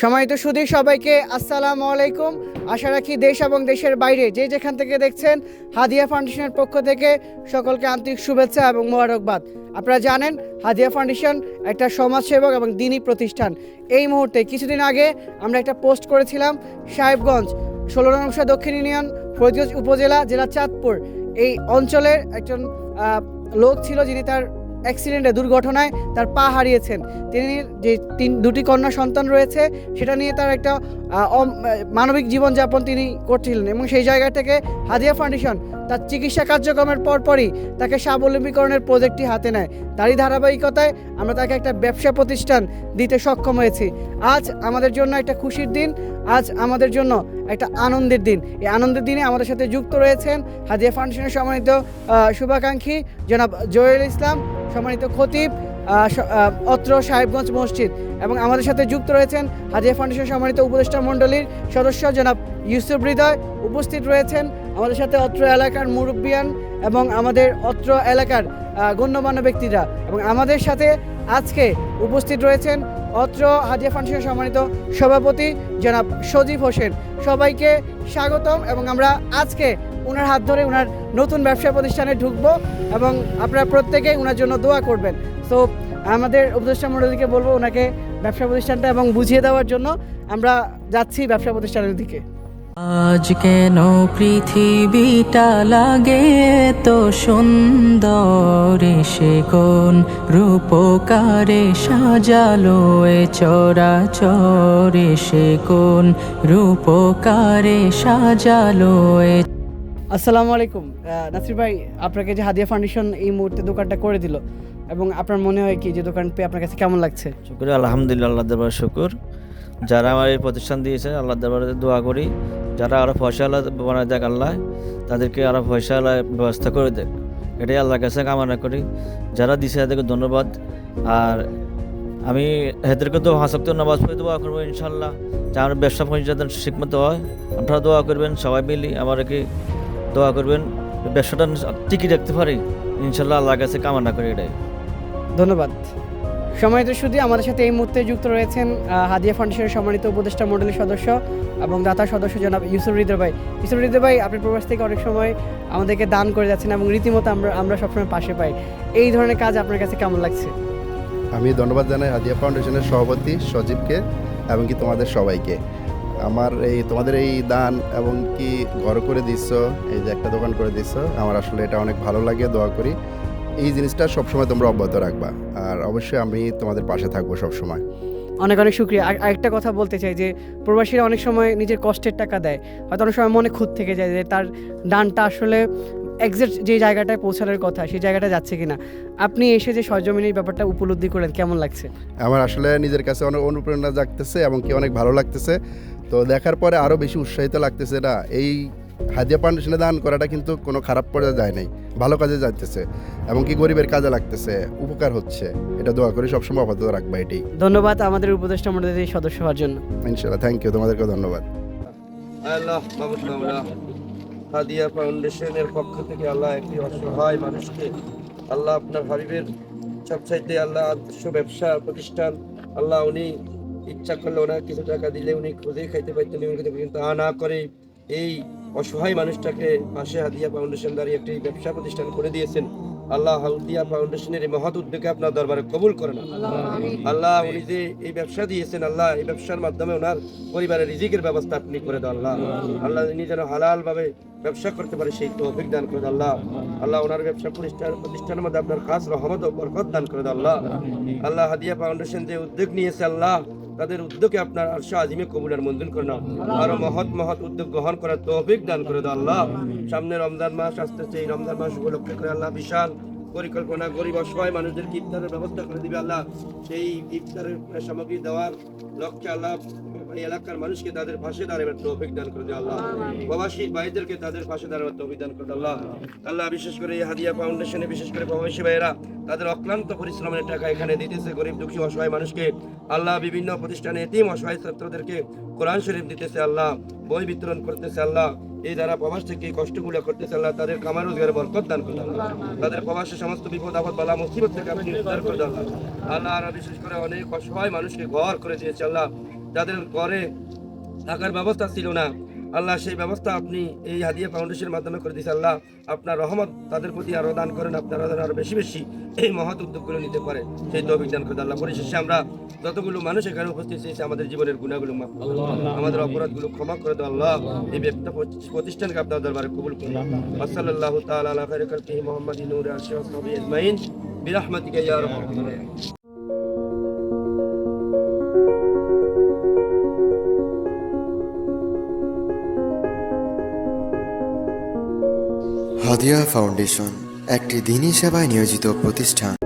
সম্মানিত সুধী সবাইকে আসসালামু আলাইকুম। আশা রাখি দেশ এবং দেশের বাইরে যে যেখান থেকে দেখছেন, হাদিয়া ফাউন্ডেশনের পক্ষ থেকে সকলকে আন্তরিক শুভেচ্ছা এবং মোবারকবাদ। আপনারা জানেন, হাদিয়া ফাউন্ডেশন একটা সমাজসেবক এবং দিনী প্রতিষ্ঠান। এই মুহূর্তে কিছুদিন আগে আমরা একটা পোস্ট করেছিলাম, সাহেবগঞ্জ, ষোলো নংশা দক্ষিণ ইউনিয়ন, ফরিদগঞ্জ উপজেলা, জেলা চাঁদপুর। এই অঞ্চলের একজন লোক ছিল যিনি তার অ্যাক্সিডেন্টে দুর্ঘটনায় তার পা হারিয়েছেন। তিনি যে তিন, দুটি কন্যা সন্তান রয়েছে, সেটা নিয়ে তার একটা মানবিক জীবনযাপন তিনি করছিলেন এবং সেই জায়গা থেকে হাদিয়া ফাউন্ডেশন তার চিকিৎসা কার্যক্রমের পরপরই তাকে স্বাবলম্বীকরণের প্রজেক্টটি হাতে নেয়। তারই ধারাবাহিকতায় আমরা তাকে একটা ব্যবসা প্রতিষ্ঠান দিতে সক্ষম হয়েছি। আজ আমাদের জন্য একটা খুশির দিন, আজ আমাদের জন্য একটা আনন্দের দিন। এই আনন্দের দিনে আমাদের সাথে যুক্ত রয়েছেন হাজিয়া ফাউন্ডেশনের সম্মানিত শুভাকাঙ্ক্ষী জনাব জহিরুল ইসলাম, সম্মানিত খতিব অত্র সাহেবগঞ্জ মসজিদ এবং আমাদের সাথে যুক্ত রয়েছেন হাজিয়া ফাউন্ডেশন সম্মানিত উপদেষ্টা মণ্ডলীর সদস্য জনাব ইউসুফ হৃদয় উপস্থিত রয়েছেন আমাদের সাথে অত্র এলাকার মুরব্বিয়ান এবং আমাদের অত্র এলাকার গণ্যমান্য ব্যক্তিরা। এবং আমাদের সাথে আজকে উপস্থিত রয়েছেন অত্র হাজিয়া ফাউন্ডেশন সম্মানিত সভাপতি জনাব সজীব হোসেন। সবাইকে স্বাগতম এবং আমরা আজকে ওনার হাত ধরে ওনার নতুন ব্যবসা প্রতিষ্ঠানে ঢুকবো এবং আপনারা প্রত্যেকেই ওনার জন্য দোয়া করবেন। সো আমাদের উপদেষ্টা মণ্ডলীকে বলব ওনাকে ব্যবসা প্রতিষ্ঠানটা এবং বুঝিয়ে দেওয়ার জন্য আমরা যাচ্ছি ব্যবসা প্রতিষ্ঠানের দিকে। আজ কেন পৃথিবীটা লাগে তো সুন্দর? সে কোন রূপকারে সাজালো এ চরা চরে সে কোন রূপকারে সাজালো এ আসসালামু আলাইকুম। নাসির ভাই আপনাকে যে হাদিয়া ফাউন্ডেশন এই মুহূর্তে দোকানটা করে দিল এবং আপনার মনে হয় কি যে দোকান পেয়ে আপনার কাছে কেমন লাগছে? শুক্র আলহামদুলিল্লাহ আল্লাহ দরবার শুকুর। যারা আমার এই প্রতিষ্ঠান দিয়েছে আল্লাহ দরবারে দোয়া করি। যারা আরও আল্লাহ বানায় দেখ আল্লাহ, তাদেরকে আরও আল্লাহ ব্যবস্থা করে দেখ। এটাই আল্লাহর কাছে কামনা করি। যারা দিছে তাদেরকে ধন্যবাদ। আর আমি এদেরকে তো হাসক্ত নামাজ পড়ে দোয়া করব ইনশাল্লাহ যা আমার ব্যবসা পরিচালনা যাতে ঠিকমতো হয়, আপনারা দোয়া করবেন, সবাই মিলি আমাকে দোয়া করবেন। ব্যবসাটা টিকি রাখতে পারি। ইনশাল্লাহ আল্লাহর কাছে কামনা করি এটাই। ধন্যবাদ। সম্মানিত শুধু আমাদের সাথে এই মুহূর্তে যুক্ত রয়েছেন হাদিয়া ফাউন্ডেশনের সম্মানিত উপদেষ্টা মণ্ডলীর সদস্য এবং দাতা সদস্য জনাব ইউসুফ হৃদয় ভাই। ইউসুফ হৃদয় ভাই আপনি প্রবাস থেকে অনেক সময় আমাদেরকে দান করে যাচ্ছেন এবং রীতিমতো আমরা আমরা সবসময় পাশে পাই। এই ধরনের কাজ আপনার কাছে কেমন লাগছে? আমি ধন্যবাদ জানাই হাদিয়া ফাউন্ডেশনের সভাপতি সজীবকে এবং কি তোমাদের সবাইকে। আমার এই, তোমাদের এই দান এবং কি ঘর করে দিচ্ছ, এই যে একটা দোকান করে দিচ্ছ, আমার আসলে এটা অনেক ভালো লাগে, দোয়া করি। এই জিনিসটা সবসময় তোমরা অব্যাহত রাখবা। আর অবশ্যই আমি তোমাদের পাশে থাকব সবসময়। অনেক অনেক শুক্রিয়া। আর আরেকটা কথা বলতে চাই যে প্রবাসীরা অনেক সময় নিজের কষ্টের টাকা দেয়। হয়তো অনেক সময় মনে খুঁত থেকে যায় যে তার দানটা আসলে এক্সাক্ট যে জায়গাটায় পৌঁছানোর কথা সেই জায়গাটা যাচ্ছে কিনা। আপনি এসে যে সরজমিনের ব্যাপারটা উপলব্ধি করলেন কেমন লাগছে? আমার আসলে নিজের কাছে অনেক অনুপ্রেরণা জাগতেছে এবং কি অনেক ভালো লাগতেছে। তো দেখার পরে আরও বেশি উৎসাহিত লাগতেছে না? এই হাদিয়া ফাউন্ডেশনে দান করাটা কিন্তু কোনো খারাপ পর্যায়ে যায় নাই ভালো কাজে যাইতেছে এবং কি গরিবের কাজে লাগতেছে উপকার হচ্ছে এটা দোয়া করি সবসময় আপাতত রাখবা এটাই। ধন্যবাদ আমাদের উপদেষ্টা মণ্ডলীর সদস্য হওয়ার জন্য। ইনশাল্লাহ থ্যাংক ইউ তোমাদেরকে ধন্যবাদ। আল্লাহ হাদিয়া ফাউন্ডেশনের পক্ষ থেকে আল্লাহ একটি অসহায় মানুষকে আল্লাহ আপনার হাবিবের সবচাইতে আল্লাহ আদর্শ ব্যবসা প্রতিষ্ঠান আল্লাহ উনি ইচ্ছা করলে ওনার কিছু টাকা দিলে উনি খুঁজে খাইতে পারতেন কিন্তু তা না করে এই অসহায় মানুষটাকে পাশে হাদিয়া ফাউন্ডেশন দ্বারা একটি ব্যবসা প্রতিষ্ঠান করে দিয়েছেন। আল্লাহ হাদিয়া ফাউন্ডেশনের এই মহৎ উদ্যোগে আপনার দরবারে কবুল করেন। আল্লাহ উনি যে এই ব্যবসা দিয়েছেন, আল্লাহ এই ব্যবসার মাধ্যমে ওনার পরিবারের রিজিকের ব্যবস্থা আপনি করে দাও আল্লাহ। আল্লাহ উনি যেন হালাল ভাবে ব্যবসা করতে পারে, সেই তৌফিক দান করে দাও আল্লাহ। আল্লাহ ওনার ব্যবসা প্রতিষ্ঠান প্রতিষ্ঠানের মধ্যে আপনার খাস রহমত ও বরকত দান করে দাও আল্লাহ। আল্লাহ হাদিয়া ফাউন্ডেশন যে উদ্যোগ নিয়েছে, আল্লাহ তাদের উদ্যোগে আপনার আরশা আজিমে কবুলের মঞ্জুর করে নাও। আরও মহৎ মহৎ উদ্যোগ গ্রহণ করার তৌফিক দান করে দাও আল্লাহ। সামনে রমজান মাস আসতেছে, এই রমজান মাস উপলক্ষে করে আল্লাহ বিশাল পরিকল্পনা, গরিব অসহায় মানুষদের ইফতারের ব্যবস্থা করে দিবে আল্লাহ। সেই ইফতারের সামগ্রী দেওয়ার লক্ষ্যে আল্লাহ এই এলাকার মানুষকে তাদের পাশে দাঁড়াবার তৌফিক দান করে আল্লাহ। প্রবাসী ভাইদেরকে তাদের পাশে দাঁড়াবার তৌফিক দান করে আল্লাহ। আল্লাহ বিশেষ করে এই হাদিয়া ফাউন্ডেশনে বিশেষ করে প্রবাসী ভাইয়েরা তাদের অক্লান্ত পরিশ্রমের টাকা এখানে দিতেছে গরিব দুঃখী অসহায় মানুষকে। আল্লাহ বিভিন্ন প্রতিষ্ঠানে এতিম অসহায় ছাত্রদেরকে কোরআন শরীফ দিতেছে আল্লাহ। বই বিতরণ করতেছে আল্লাহ। এই যারা প্রবাস থেকে কষ্টগুলো করতেছে আল্লাহ তাদের কামার রোজগারে বরকত দান করে আল্লাহ। তাদের প্রবাসে সমস্ত বিপদ আপদ বালা মুসিবত থেকে আপনি উদ্ধার করে আল্লাহ। আল্লাহ বিশেষ করে অনেক অসহায় মানুষকে ঘর করে দিয়েছে আল্লাহ। যাদের ঘরে থাকার ব্যবস্থা ছিল না আল্লাহ সেই ব্যবস্থা আপনি এই হাদিয়া ফাউন্ডেশনের মাধ্যমে করে দিয়েছে আল্লাহ আপনার রহমত তাদের প্রতি আরও দান করেন আপনারা যেন আরও বেশি বেশি এই মহৎ উদ্যোগগুলো নিতে পারে সেই তৌফিক দান করে আল্লাহ। পরিশেষে আমরা যতগুলো মানুষ এখানে উপস্থিত হয়েছে আমাদের জীবনের গুণাগুলো মাফ করে আমাদের অপরাধগুলো ক্ষমা করে দাও আল্লাহ। এই ব্যবসা প্রতিষ্ঠানকে আপনার দরবারে কবুল করুন। তাআলা আলা খায়রি নূর আজমাইন। বিরহমাতিকা ইয়া হাদিয়া ফাউন্ডেশন একটি দিনী সেবায় নিয়োজিত প্রতিষ্ঠান।